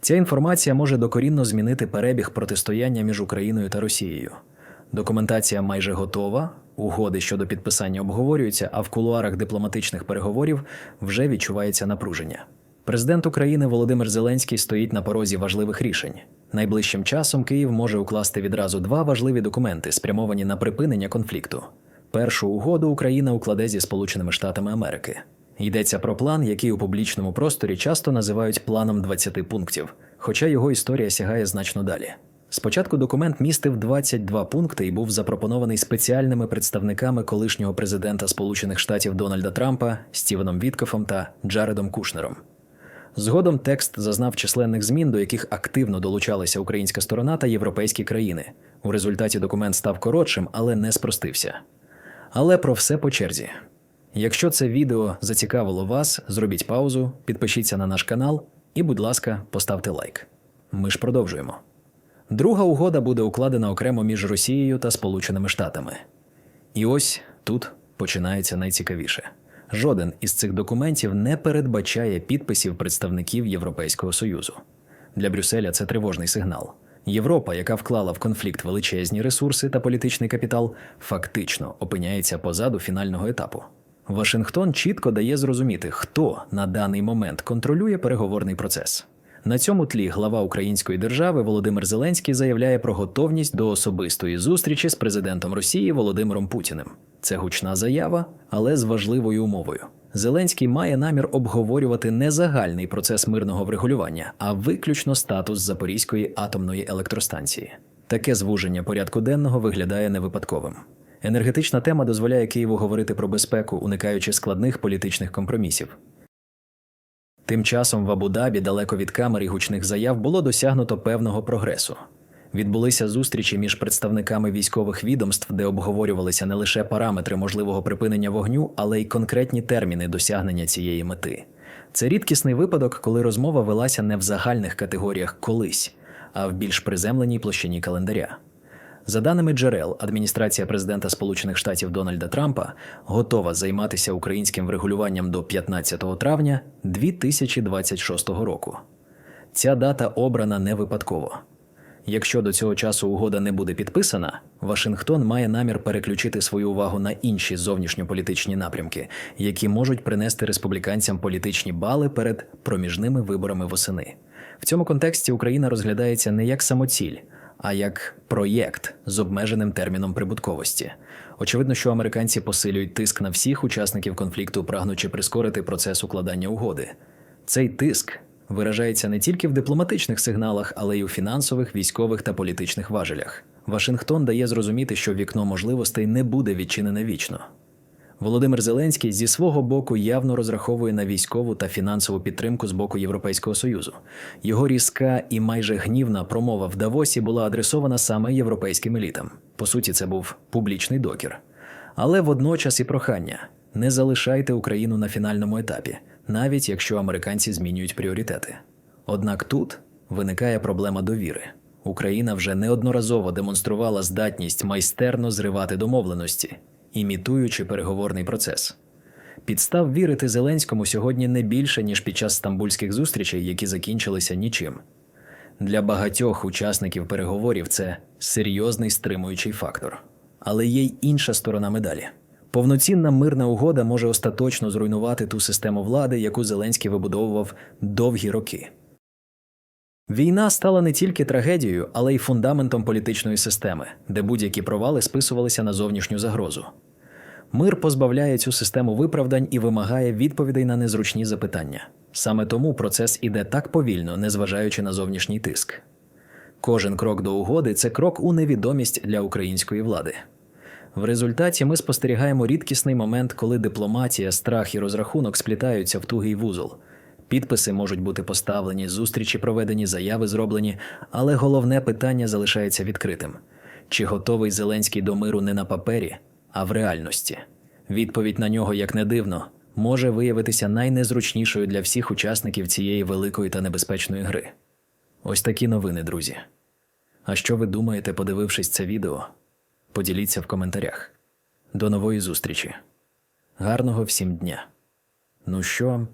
Ця інформація може докорінно змінити перебіг протистояння між Україною та Росією. Документація майже готова, угоди щодо підписання обговорюються, а в кулуарах дипломатичних переговорів вже відчувається напруження. Президент України Володимир Зеленський стоїть на порозі важливих рішень. Найближчим часом Київ може укласти відразу два важливі документи, спрямовані на припинення конфлікту. Першу угоду Україна укладе зі Сполученими Штатами Америки. Йдеться про план, який у публічному просторі часто називають планом 20 пунктів, хоча його історія сягає значно далі. Спочатку документ містив 22 пункти і був запропонований спеціальними представниками колишнього президента Сполучених Штатів Дональда Трампа Стівеном Віткофом та Джаредом Кушнером. Згодом текст зазнав численних змін, до яких активно долучалася українська сторона та європейські країни. У результаті документ став коротшим, але не спростився. Але про все по черзі. Якщо це відео зацікавило вас, зробіть паузу, підпишіться на наш канал і, будь ласка, поставте лайк. Ми ж продовжуємо. Друга угода буде укладена окремо між Росією та Сполученими Штатами. І ось тут починається найцікавіше. Жоден із цих документів не передбачає підписів представників Європейського Союзу. Для Брюсселя це тривожний сигнал. Європа, яка вклала в конфлікт величезні ресурси та політичний капітал, фактично опиняється позаду фінального етапу. Вашингтон чітко дає зрозуміти, хто на даний момент контролює переговорний процес. На цьому тлі глава української держави Володимир Зеленський заявляє про готовність до особистої зустрічі з президентом Росії Володимиром Путіним. Це гучна заява, але з важливою умовою. Зеленський має намір обговорювати не загальний процес мирного врегулювання, а виключно статус Запорізької атомної електростанції. Таке звуження порядку денного виглядає невипадковим. Енергетична тема дозволяє Києву говорити про безпеку, уникаючи складних політичних компромісів. Тим часом в Абу-Дабі, далеко від камер і гучних заяв, було досягнуто певного прогресу. Відбулися зустрічі між представниками військових відомств, де обговорювалися не лише параметри можливого припинення вогню, але й конкретні терміни досягнення цієї мети. Це рідкісний випадок, коли розмова велася не в загальних категоріях колись, а в більш приземленій площині календаря. За даними джерел, адміністрація президента Сполучених Штатів Дональда Трампа готова займатися українським врегулюванням до 15 травня 2026 року. Ця дата обрана не випадково. Якщо до цього часу угода не буде підписана, Вашингтон має намір переключити свою увагу на інші зовнішньополітичні напрямки, які можуть принести республіканцям політичні бали перед проміжними виборами восени. В цьому контексті Україна розглядається не як самоціль, а як проєкт з обмеженим терміном прибутковості. Очевидно, що американці посилюють тиск на всіх учасників конфлікту, прагнучи прискорити процес укладання угоди. Цей тиск виражається не тільки в дипломатичних сигналах, але й у фінансових, військових та політичних важелях. Вашингтон дає зрозуміти, що вікно можливостей не буде відчинене вічно. Володимир Зеленський зі свого боку явно розраховує на військову та фінансову підтримку з боку Європейського союзу. Його різка і майже гнівна промова в Давосі була адресована саме європейським елітам. По суті, це був публічний докір. Але водночас і прохання: не залишайте Україну на фінальному етапі, навіть якщо американці змінюють пріоритети. Однак тут виникає проблема довіри. Україна вже неодноразово демонструвала здатність майстерно зривати домовленості, імітуючи переговорний процес. Підстав вірити Зеленському сьогодні не більше, ніж під час стамбульських зустрічей, які закінчилися нічим. Для багатьох учасників переговорів це серйозний стримуючий фактор. Але є й інша сторона медалі. Повноцінна мирна угода може остаточно зруйнувати ту систему влади, яку Зеленський вибудовував довгі роки. Війна стала не тільки трагедією, але й фундаментом політичної системи, де будь-які провали списувалися на зовнішню загрозу. Мир позбавляє цю систему виправдань і вимагає відповідей на незручні запитання. Саме тому процес іде так повільно, незважаючи на зовнішній тиск. Кожен крок до угоди це крок у невідомість для української влади. В результаті ми спостерігаємо рідкісний момент, коли дипломатія, страх і розрахунок сплітаються в тугий вузол. Підписи можуть бути поставлені, зустрічі проведені, заяви зроблені, але головне питання залишається відкритим: чи готовий Зеленський до миру не на папері, а в реальності? Відповідь на нього, як не дивно, може виявитися найнезручнішою для всіх учасників цієї великої та небезпечної гри. Ось такі новини, друзі. А що ви думаєте, подивившись це відео? Поділіться в коментарях. До нової зустрічі. Гарного всім дня. Ну що,